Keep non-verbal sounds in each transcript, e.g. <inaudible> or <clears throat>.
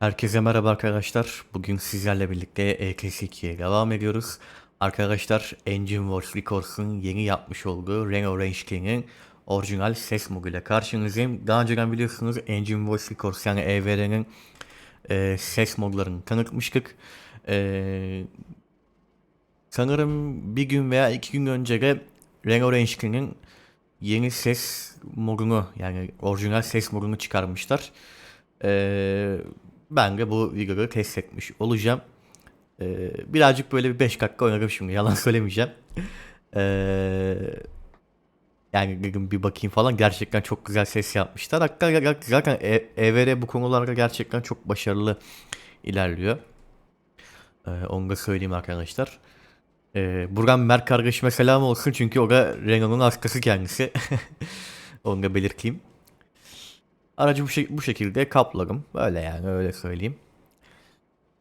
Herkese merhaba arkadaşlar. Bugün sizlerle birlikte EKS2'ye devam ediyoruz. Arkadaşlar Engine Wars Records'un yeni yapmış olduğu Reno Range King'in orijinal ses moduyla karşınızdayım. Daha önceden biliyorsunuz Engine Voice Records yani EVR'nin e, ses modlarını tanıtmıştık. E, sanırım bir gün veya iki gün önce de Reno Range King'in yeni ses modunu yani orijinal ses modunu çıkarmışlar. Ee, ben de bu videoyu test olacağım. Ee, birazcık böyle bir 5 dakika oynadım şimdi yalan <laughs> söylemeyeceğim. Ee, yani dedim bir bakayım falan gerçekten çok güzel ses yapmışlar. Ya- zaten E- EVR bu konularda gerçekten çok başarılı ilerliyor. Ee, onu da söyleyeyim arkadaşlar. Ee, buradan Mert kardeşime selam olsun çünkü o da Renault'un askası kendisi. <laughs> onu da belirteyim. Aracı bu, şek- bu şekilde kapladım. Böyle yani öyle söyleyeyim.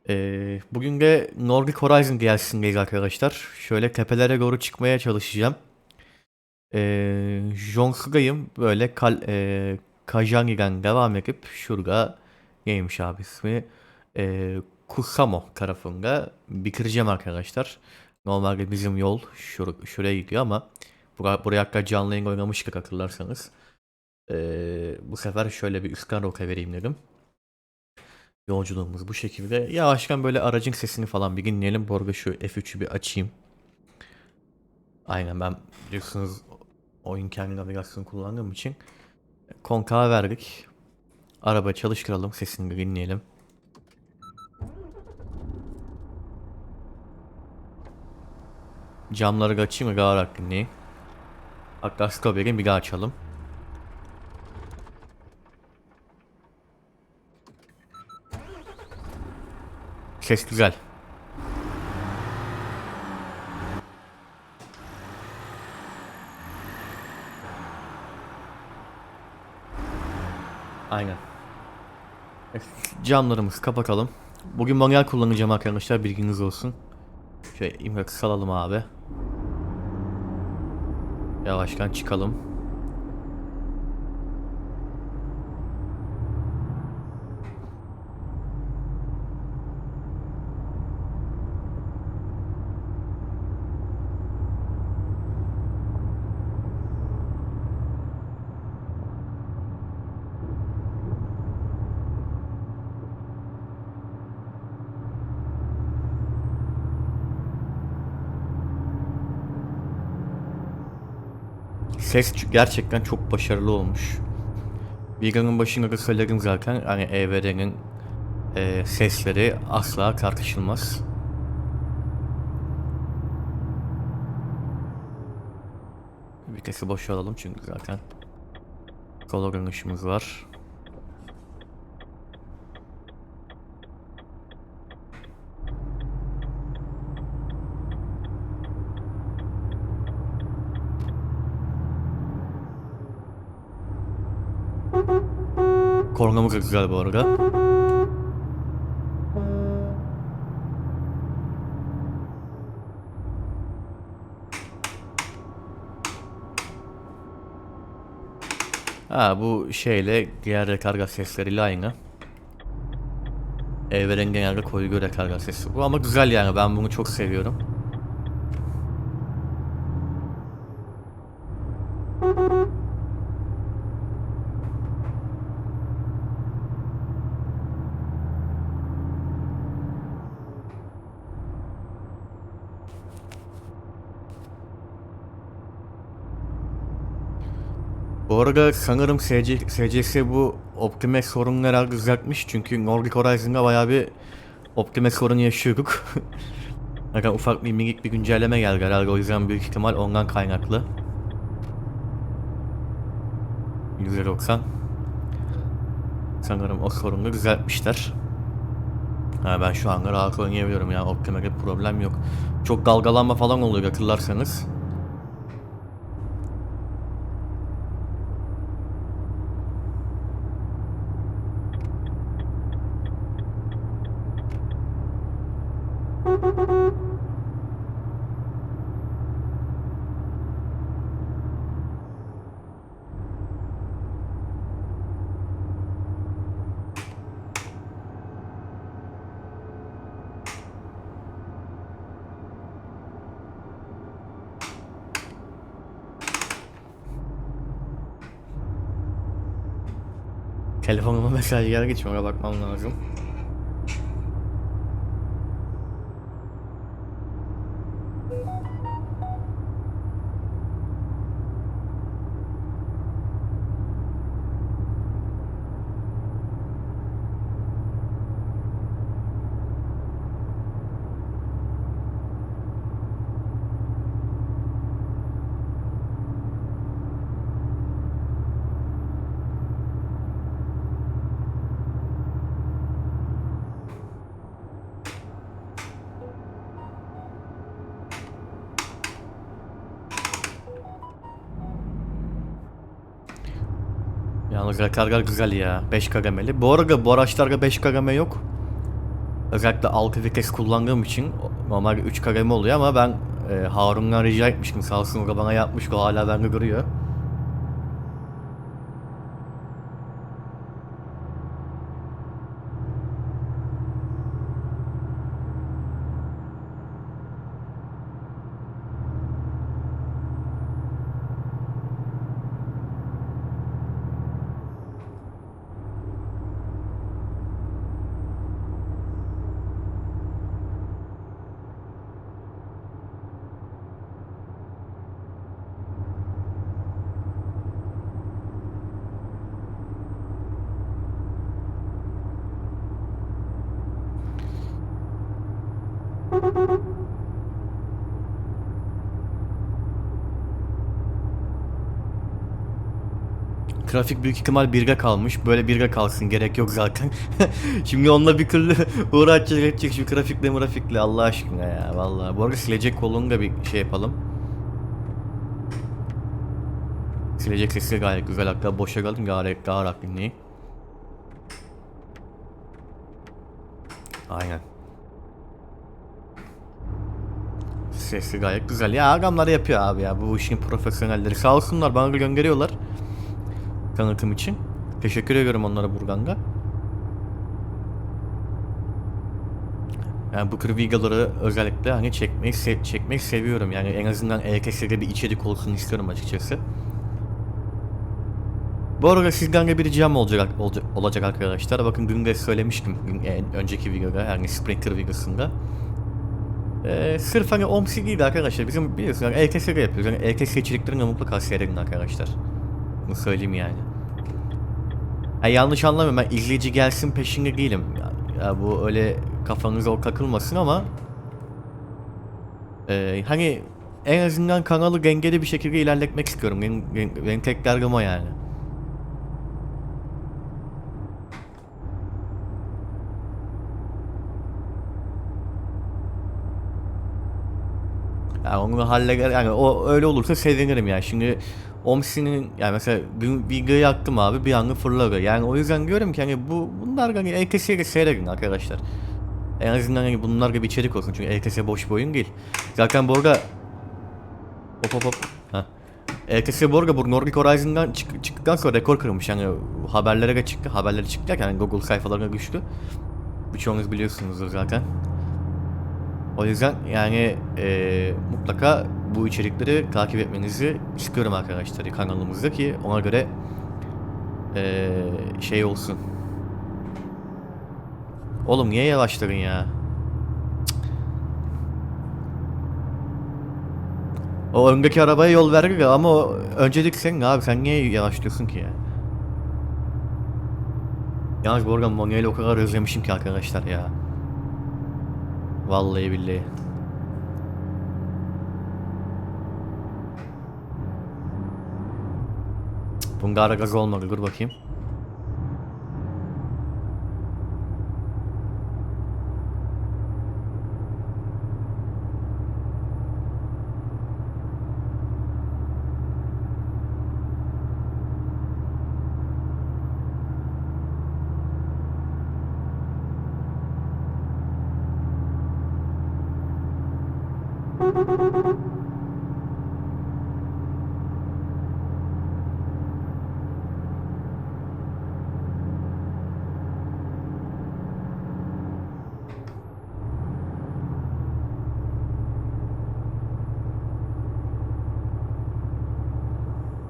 Ee, bugün de Nordic Horizon DLC'sindeyiz arkadaşlar. Şöyle tepelere doğru çıkmaya çalışacağım. Ee, Jonsuga'yım. Böyle Kal e, Kajangi'den devam edip şurada neymiş abi ismi? Ee, Kusamo tarafında bitireceğim arkadaşlar. Normalde bizim yol şur şuraya gidiyor ama buraya, buraya hatta canlı yayın oynamıştık hatırlarsanız. Ee, bu sefer şöyle bir üstten roka vereyim dedim. Yolculuğumuz bu şekilde. Yavaştan böyle aracın sesini falan bir dinleyelim. Bu arada şu F3'ü bir açayım. Aynen ben biliyorsunuz oyun kendi navigasyon kullandığım için konkağa verdik. Araba çalıştıralım sesini bir dinleyelim. Camları açayım mı gararak dinleyin. Hatta Strawberry'i bir daha açalım. Ses güzel. Aynen. Camlarımızı kapatalım. Bugün manuel kullanacağım arkadaşlar bilginiz olsun. Şöyle imrak salalım abi. Yavaştan çıkalım. Ses gerçekten çok başarılı olmuş. Videonun başında da söyledim zaten hani EVR'nin e, sesleri asla tartışılmaz. Vitesi boş alalım çünkü zaten kolor ışığımız var. Kornamız da güzel bu arada. Ha bu şeyle diğer rekarga sesleriyle aynı. Evren genelde koyu rekarga sesi bu ama güzel yani ben bunu çok seviyorum. Bu arada sanırım SC, SCS bu Optimus sorununu herhalde düzeltmiş çünkü Nordic Horizon'da bayağı bir Optimus sorunu yaşıyorduk. <laughs> Bakın ufak bir minik bir güncelleme geldi herhalde o yüzden büyük ihtimal ondan kaynaklı. %90 Sanırım o sorunu düzeltmişler. Ha, ben şu anda rahat oynayabiliyorum ya Optimus'ta problem yok. Çok dalgalanma falan oluyor hatırlarsanız. Telefonuma mesaj geldi ona bakmam lazım. Yalnız rakarlar güzel ya. 5 kademeli. Bu arada bu araçlarda 5 kademe yok. Özellikle 6 vites kullandığım için normal 3 kademe oluyor ama ben e, Harun'dan rica etmiştim. Sağ olsun o bana yapmış. O hala bende duruyor. Trafik büyük ihtimal birge kalmış. Böyle birge kalsın gerek yok zaten. <laughs> Şimdi onunla bir türlü <laughs> uğraşacak edecek şu trafikle trafikle Allah aşkına ya vallahi. Bu arada silecek kolunu da bir şey yapalım. Silecek sesi gayet güzel hatta boşa kaldım gayet daha rahat dinleyin. Aynen. Sesi gayet güzel. Ya adamlar yapıyor abi ya bu işin profesyonelleri. Sağ olsunlar bana gönderiyorlar tanıtım için. Teşekkür ediyorum onlara Burgan'da. Yani bu tür özellikle hani çekmeyi se çekmek seviyorum. Yani en azından EKS'de bir içerik olsun istiyorum açıkçası. Bu arada sizden de bir ricam olacak, olacak, olacak arkadaşlar. Bakın dün de söylemiştim dün, en önceki videoda yani Sprinter videosunda. Ee, sırf hani OMSI değil arkadaşlar. Bizim biliyorsunuz yani EKS'de yapıyoruz. Yani EKS içeriklerini mutlaka seyredin arkadaşlar. Bunu söyleyeyim yani. Ha, yanlış anlamayın ben izleyici gelsin peşinde değilim. Ya, ya bu öyle kafanıza o takılmasın ama e, hani en azından kanalı dengeli bir şekilde ilerletmek istiyorum. Benim, benim tek derdim o yani. Yani onu halleder yani o öyle olursa sevinirim yani. Şimdi Omsi'nin yani mesela bir videoyu yaktım abi bir anda fırladı. Yani o yüzden diyorum ki hani bu bunlar hani EKS'ye seyredin arkadaşlar. En azından hani bunlar gibi içerik olsun çünkü EKS boş bir oyun değil. Zaten bu arada hop hop hop. Ha. EKS bu arada bu Nordic Horizon'dan çık çıktıktan sonra rekor kırmış yani haberlere de çıktı. Haberleri çıktı yani Google sayfalarına düştü. Birçoğunuz biliyorsunuzdur zaten. O yüzden yani e, mutlaka bu içerikleri takip etmenizi istiyorum arkadaşlar kanalımızda ki ona göre e, şey olsun. Oğlum niye yavaşladın ya? O öndeki arabaya yol verdi ama o öncelik sen abi sen niye yavaşlıyorsun ki ya? Yalnız bu arada Monya'yı o kadar özlemişim ki arkadaşlar ya. Vallahi billahi. Cık, Bunda ara gaz olmadı dur bakayım.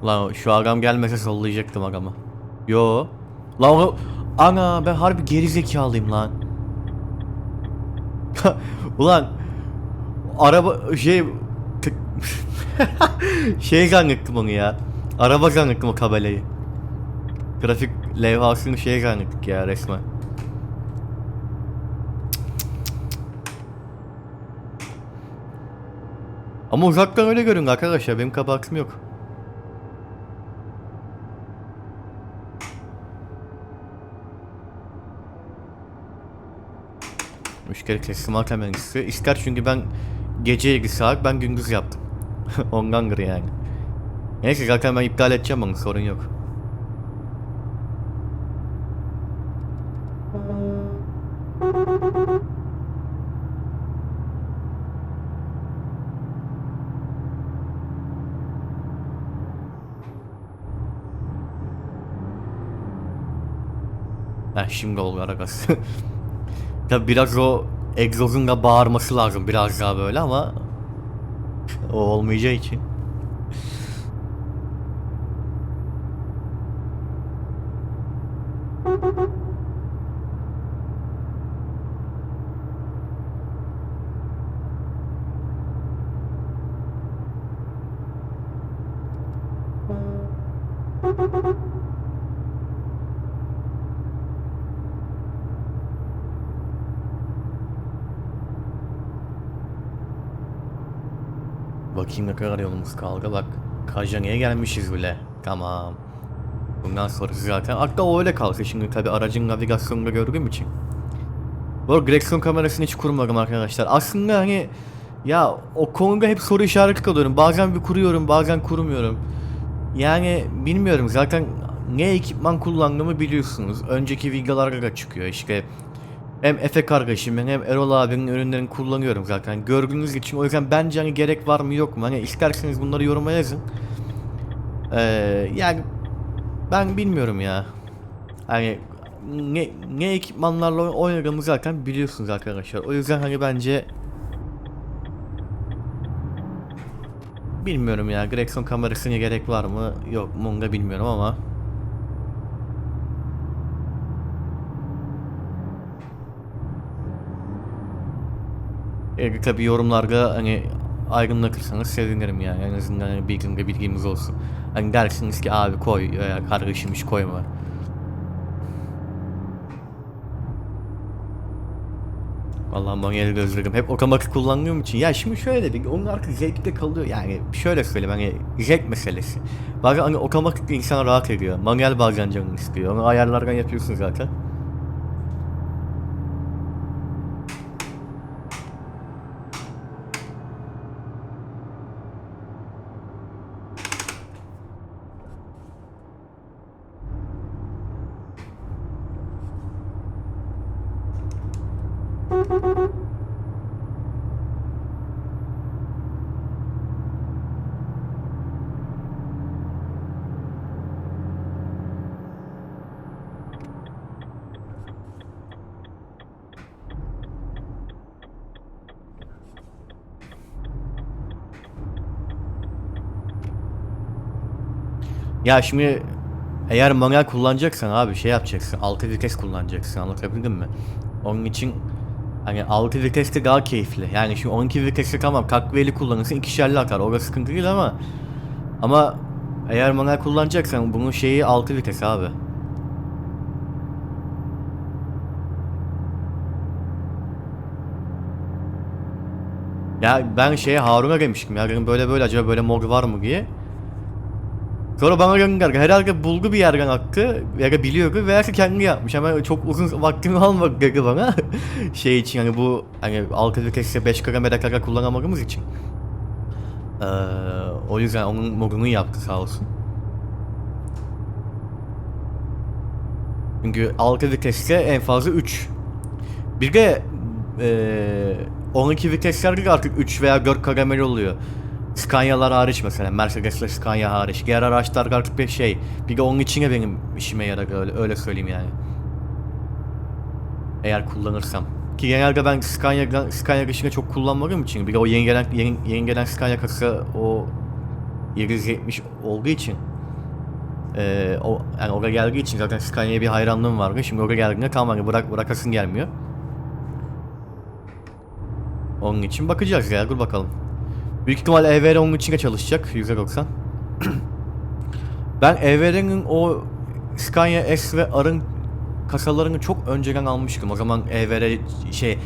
Lan şu agam gelmese sollayacaktım agamı. Yo. Lan o... Ana ben harbi geri zekalıyım lan. <laughs> Ulan araba şey t- <laughs> şey zannettim onu ya. Araba zannettim o kabelayı. Trafik levhasını şey zannettik ya resmen. Ama uzaktan öyle görün arkadaşlar benim kabahatim yok. Müşteri teslimat temsilcisi ister çünkü ben gece ilgisi ağır ben gündüz yaptım. <laughs> Ondandır yani. Neyse zaten ben iptal edeceğim onu sorun yok. Ha şimdi oldu aragası. <laughs> Tabi biraz o egzozun da bağırması lazım biraz daha böyle ama o olmayacağı için. Bakayım ne kadar yolumuz kaldı. Bak Kajane'ye gelmişiz bile. Tamam. Bundan sonrası zaten. Hatta o öyle kalsın şimdi tabi aracın navigasyonunu gördüğüm için. Bu arada direksiyon kamerasını hiç kurmadım arkadaşlar. Aslında hani ya o konuda hep soru işareti kalıyorum. Bazen bir kuruyorum bazen kurmuyorum. Yani bilmiyorum zaten ne ekipman kullandığımı biliyorsunuz. Önceki videolarda da çıkıyor işte. Hem Efe kardeşimin hem Erol abinin ürünlerini kullanıyorum zaten. Gördüğünüz için o yüzden bence hani gerek var mı yok mu? Hani isterseniz bunları yoruma yazın. Ee, yani ben bilmiyorum ya. Hani ne, ne ekipmanlarla oynadığımı zaten biliyorsunuz arkadaşlar. O yüzden hani bence bilmiyorum ya. Direksiyon kamerasına gerek var mı yok mu onu bilmiyorum ama E, tabii yorumlarda hani aydınlatırsanız sevinirim yani en azından hani bilgimde bilgimiz olsun. Hani dersiniz ki abi koy veya kardeşim hiç koyma. Vallahi manuel gözlerim hep otomatik kullandığım için ya şimdi şöyle bir onun artık zevkte kalıyor yani şöyle söyleyeyim hani zevk meselesi. Bazen hani otomatik insan rahat ediyor. Manuel bazen canını istiyor. Onu ayarlardan yapıyorsun zaten. Ya şimdi eğer manuel kullanacaksan abi şey yapacaksın. 6 vites kullanacaksın anlatabildim mi? Onun için hani 6 vites de daha keyifli. Yani şu 12 vitesli tamam takviyeli kullanırsın ikişerli akar. Orası sıkıntı değil ama ama eğer manuel kullanacaksan bunun şeyi 6 vites abi. Ya ben şeye Harun'a demiştim ya dedim böyle böyle acaba böyle mod var mı diye. Sonra bana gönderdi. Herhalde bulgu bir yerden aktı. Ya da biliyordu veya kendi yapmış. Ama çok uzun vaktimi almadı bana. <laughs> şey için hani bu hani altı vitesle 5 kilometre kadar kullanamadığımız için. Ee, o yüzden onun modunu yaptı sağ olsun. Çünkü 6 viteste en fazla 3. Bir de eee 12 viteslerde artık 3 veya 4 kademeli oluyor. Scania'lar hariç mesela Mercedes ve Scania hariç. Diğer araçlar artık bir şey. Bir de onun içine benim işime yarar öyle, öyle söyleyeyim yani. Eğer kullanırsam. Ki genelde ben Scania, Scania dışında çok kullanmadığım için. Bir de o yeni gelen, yeni, yeni gelen Scania kasa o 770 olduğu için. Ee, o yani oraya geldiği için zaten Scania'ya bir hayranlığım vardı. Şimdi oraya geldiğinde kalmadı. Bırak bırakasın gelmiyor. Onun için bakacağız ya. Dur bakalım. Büyük ihtimal EVR onun için de çalışacak. %90. ben EVR'nin o Scania S ve R'ın kasalarını çok önceden almıştım. O zaman EVR şey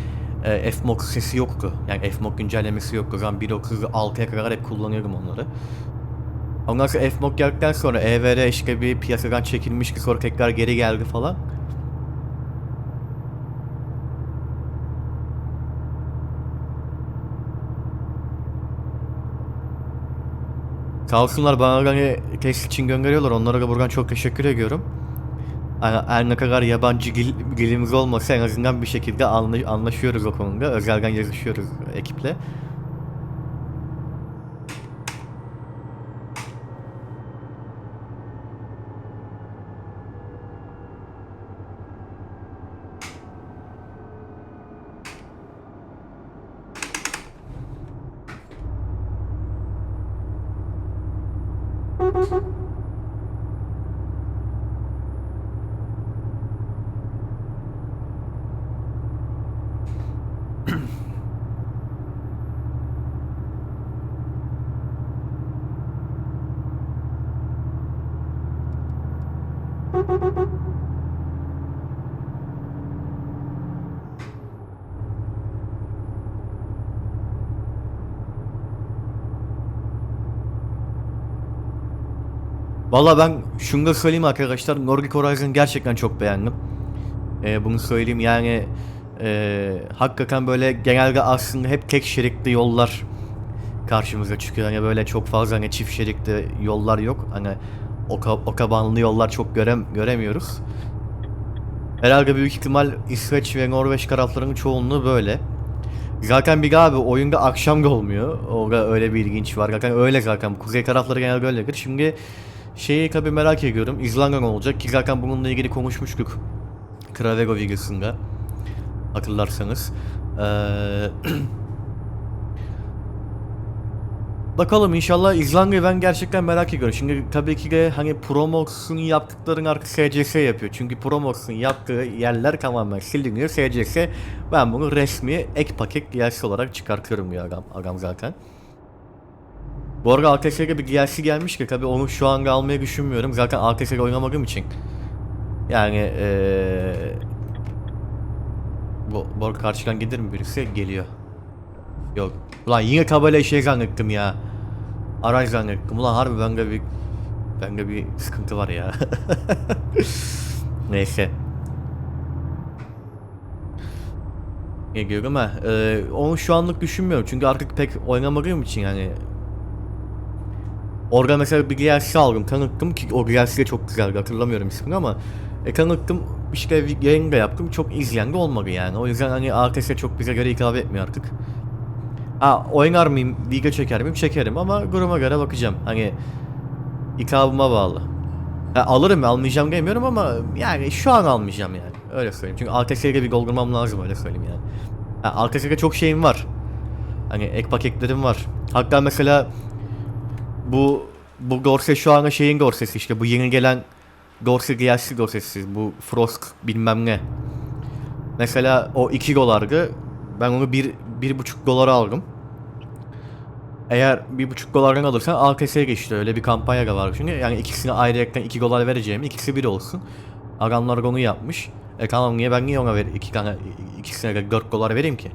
e, F-Mog sesi yoktu. Yani F-Mog güncellemesi yoktu. O zaman 1.36'ya kadar hep kullanıyordum onları. Ondan sonra F-Mog geldikten sonra EVR işte bir piyasadan çekilmişti sonra tekrar geri geldi falan. Sağ olsunlar bana hani test için gönderiyorlar. Onlara da buradan çok teşekkür ediyorum. Yani her ne kadar yabancı dil, dilimiz olmasa en azından bir şekilde anla- anlaşıyoruz o konuda. Özelden yazışıyoruz ekiple. Valla ben şunu da söyleyeyim arkadaşlar. Nordic Horizon gerçekten çok beğendim. Ee, bunu söyleyeyim yani e, hakikaten böyle genelde aslında hep tek şeritli yollar karşımıza çıkıyor. Hani böyle çok fazla hani çift şeritli yollar yok. Hani oka, otobanlı yollar çok görem, göremiyoruz. Herhalde büyük ihtimal İsveç ve Norveç taraflarının çoğunluğu böyle. Zaten bir abi oyunda akşam da olmuyor. Orada öyle bir ilginç var. Zaten öyle zaten. Kuzey tarafları genelde öyledir. Şimdi şeyi tabi merak ediyorum. İzlanda ne olacak ki zaten bununla ilgili konuşmuştuk. Kravego videosunda. Hatırlarsanız. Ee, <clears throat> Bakalım inşallah İzlanda'yı ben gerçekten merak ediyorum. Şimdi tabii ki de hani Promox'un yaptıklarını artık SCS yapıyor. Çünkü Promox'un yaptığı yerler tamamen siliniyor. SCS ben bunu resmi ek paket DLC olarak çıkartıyorum ya agam, agam zaten. Bu arada ATS'ye bir DLC gelmiş ki tabii onu şu anda almayı düşünmüyorum. Zaten ATS'ye oynamadığım için. Yani ee... Bu, bu arada karşıdan gelir mi birisi? Geliyor. Yok. Ulan yine tabela şey zannettim ya. Araç zannettim. Ulan harbi bende bir bende bir sıkıntı var ya. <laughs> Neyse. Ne diyorum ha? Ee, onu şu anlık düşünmüyorum çünkü artık pek oynamadığım için yani. Orada mesela bir DLC aldım tanıttım ki o DLC de çok güzeldi hatırlamıyorum ismini ama e, tanıttım işte bir yayın da yaptım çok izleyen de olmadı yani o yüzden hani ATS çok bize göre hitap etmiyor artık. Ha oynar mıyım, video çeker miyim? Çekerim ama duruma göre bakacağım. Hani ikabıma bağlı. Ha, alırım almayacağım demiyorum ama yani şu an almayacağım yani. Öyle söyleyeyim. Çünkü ATS'ye bir doldurmam lazım öyle söyleyeyim yani. Ha, ATS'ye çok şeyim var. Hani ek paketlerim var. Hatta mesela bu bu dorse şu anda şeyin dorsesi işte bu yeni gelen dorse DLC dorsesi bu Frost bilmem ne. Mesela o 2 dolardı. Ben onu bir, bir buçuk dolara aldım. Eğer bir buçuk dolardan alırsan AKS'ye geçti. Öyle bir kampanya da var çünkü. Yani ikisine ayrıyetten 2 dolar vereceğim. ikisi bir olsun. Adamlar onu yapmış. E tamam niye ben niye ona ver iki tane ikisine de 4 dolar vereyim ki?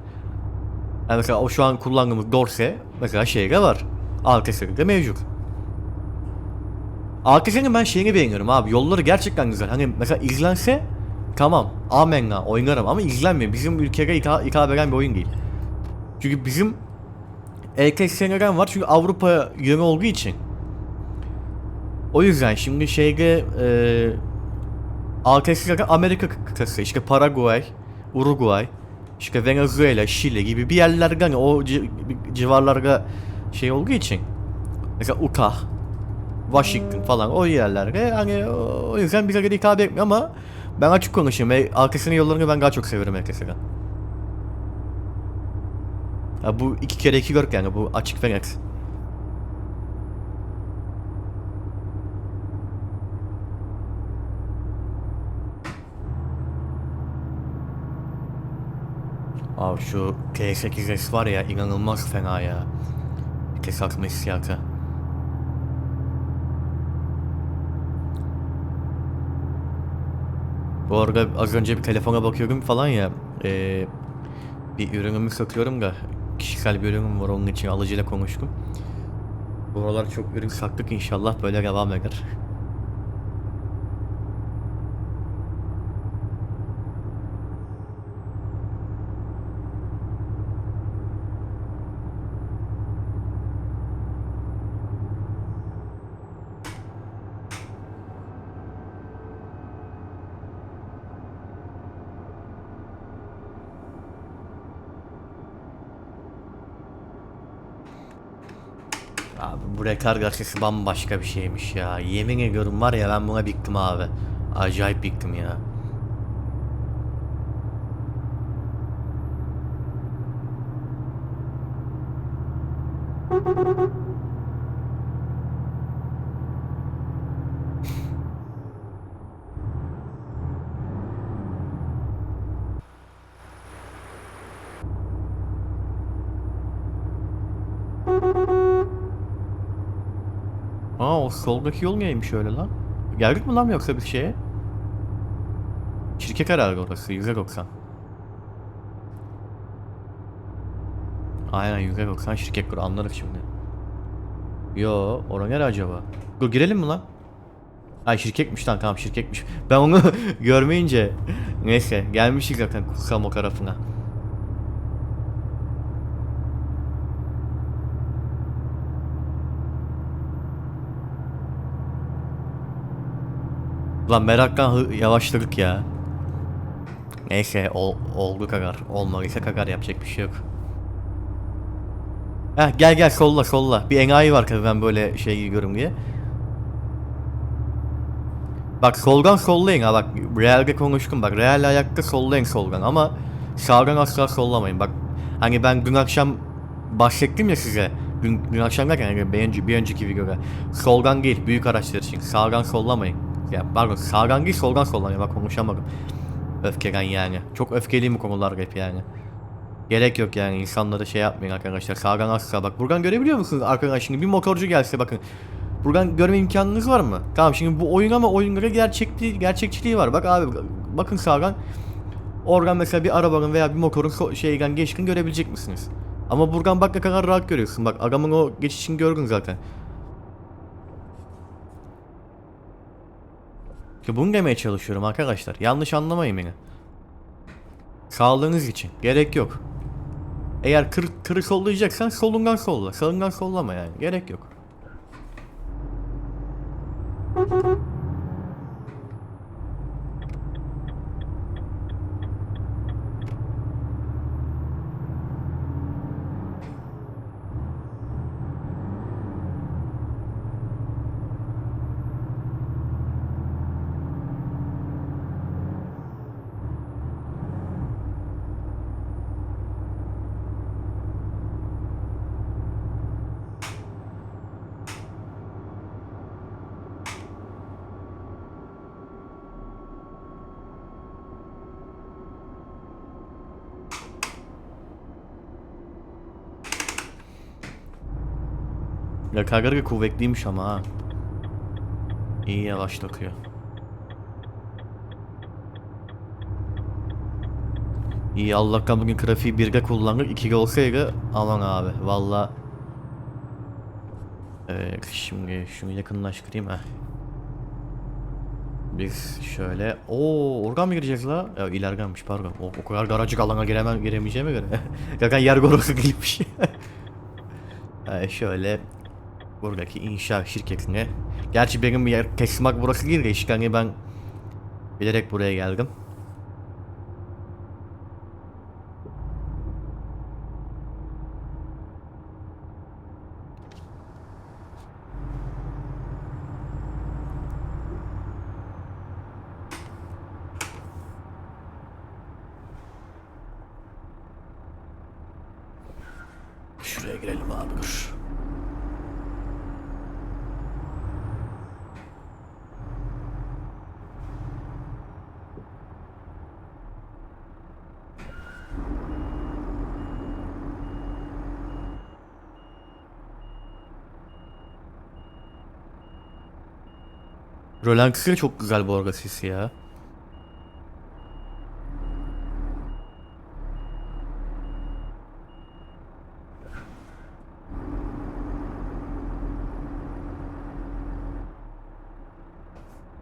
Yani mesela o şu an kullandığımız Dorse mesela şeyde var. AKS'de de mevcut. AKS'nin ben şeyini beğeniyorum abi. Yolları gerçekten güzel. Hani mesela izlense tamam amenna oynarım ama izlenmiyor. Bizim ülkede hitap, hitap eden bir oyun değil. Çünkü bizim EKS neden var? Çünkü Avrupa yönü olduğu için. O yüzden şimdi şeyde e, AKS zaten Amerika kıtası. İşte Paraguay, Uruguay, işte Venezuela, Şili gibi bir yerlerde hani o ci- civarlarda şey olduğu için mesela Utah, Washington hmm. falan o yerlerde hani o yüzden bize hitap etmiyor ama ben açık konuşayım ve arkasının yollarını ben daha çok seviyorum arkasına. Ya bu iki kere iki gök yani bu açık ve net. Abi şu T8S var ya inanılmaz fena ya. Vites atma hissiyatı. Bu arada az önce bir telefona bakıyorum falan ya. eee, bir ürünümü satıyorum da kişisel bir ürünüm var onun için alıcıyla konuştum. Bu aralar çok ürün sattık inşallah böyle devam eder. Abi bu rekar gazetesi bambaşka bir şeymiş ya. Yemin ediyorum var ya ben buna bittim abi. Acayip bittim ya. Aa o soldaki yol neymiş öyle lan? Geldik mi lan yoksa bir şeye? Şirket herhalde orası %90. Aynen %90 şirket kur anlarız şimdi. Yo ora nere acaba? Dur girelim mi lan? Ay şirketmiş lan tamam şirketmiş. Ben onu <laughs> görmeyince neyse gelmişik zaten kutsam o tarafına. Lan meraktan yavaşladık ya. Neyse ol, oldu kakar. Olmadıysa kakar yapacak bir şey yok. Heh gel gel solla solla. Bir enayi var tabii ben böyle şey gidiyorum diye. Bak soldan sollayın ha bak Real'de konuştum bak Real'le ayakta sollayın soldan ama sağdan asla sollamayın bak hani ben dün akşam bahsettim ya size dün, dün akşam derken hani bir, önce, bir önceki videoda soldan değil büyük araçlar için sağdan sollamayın ya pardon sağdan değil soldan sollamayın bak konuşamadım öfkeden yani çok öfkeliyim bu konular hep yani Gerek yok yani insanlara şey yapmayın arkadaşlar sağdan asla bak buradan görebiliyor musunuz arkadaşlar şimdi bir motorcu gelse bakın Buradan görme imkanınız var mı? Tamam şimdi bu oyun ama oyunlara gerçekliği, gerçekçiliği var. Bak abi bakın sağdan oradan mesela bir arabanın veya bir motorun so- şeyden geçkin görebilecek misiniz? Ama buradan bak ne kadar rahat görüyorsun. Bak adamın o geçişini gördün zaten. Ki bunu demeye çalışıyorum arkadaşlar. Yanlış anlamayın beni. Sağlığınız için. Gerek yok. Eğer kır, kırı sollayacaksan solundan solla. Sağından sollama yani. Gerek yok. Ya Kagarga kuvvetliymiş ama ha. İyi yavaş takıyor. İyi Allah'tan bugün grafiği 1'de kullandık 2'de olsaydı aman abi valla Evet şimdi şunu yakınlaştırayım ha. Biz şöyle Oo oradan mı gireceğiz la? Ya ilerganmış pardon. O, o kadar garajcık alana giremem giremeyeceğime göre. <laughs> Zaten yer gorosu değilmiş. Ee, <laughs> şöyle buradaki inşaat şirketine. Gerçi benim yer teslimak burası değil de işte hani ben bilerek buraya geldim. Şuraya girelim abi dur. Rölantısı çok güzel bu arada sesi ya.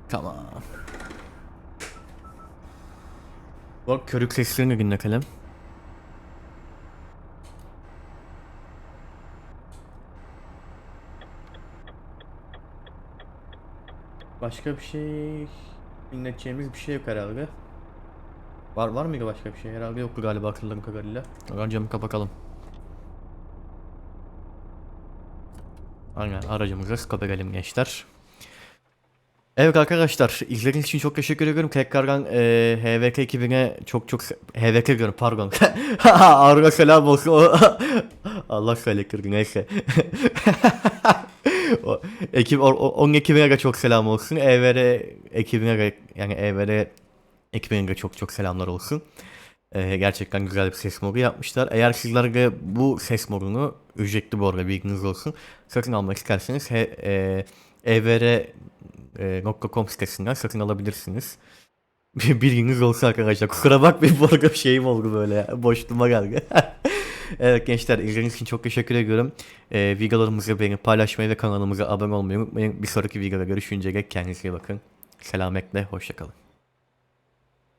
Tamam. Bak körük seslerini dinletelim. Başka bir şey dinleteceğimiz bir şey yok herhalde. Var var mıydı başka bir şey? Herhalde yoktu galiba hatırladığım kadarıyla. Hemen camı kapatalım. Aynen aracımıza stop edelim gençler. Evet arkadaşlar izlediğiniz için çok teşekkür ediyorum. Tekrardan e, HVK ekibine çok çok HVK diyorum pardon. <laughs> Arda selam olsun. <laughs> Allah söyletirdi neyse. <laughs> o, ekip, o, onun ekibine de çok selam olsun. EVR ekibine de yani EVR ekibine de çok çok selamlar olsun. E, gerçekten güzel bir ses modu yapmışlar. Eğer sizler de bu ses modunu ücretli bu arada bilginiz olsun. Satın almak isterseniz he, e, evr.com sitesinden satın alabilirsiniz. <laughs> Bilginiz olsun arkadaşlar. Kusura bakmayın bu arada bir şeyim oldu böyle. Boşluğuma geldi. <laughs> evet gençler izlediğiniz için çok teşekkür ediyorum. Ee, videolarımızı beğenip paylaşmayı ve kanalımıza abone olmayı unutmayın. Bir sonraki videoda görüşünceye dek kendinize iyi bakın. Selametle, hoşçakalın.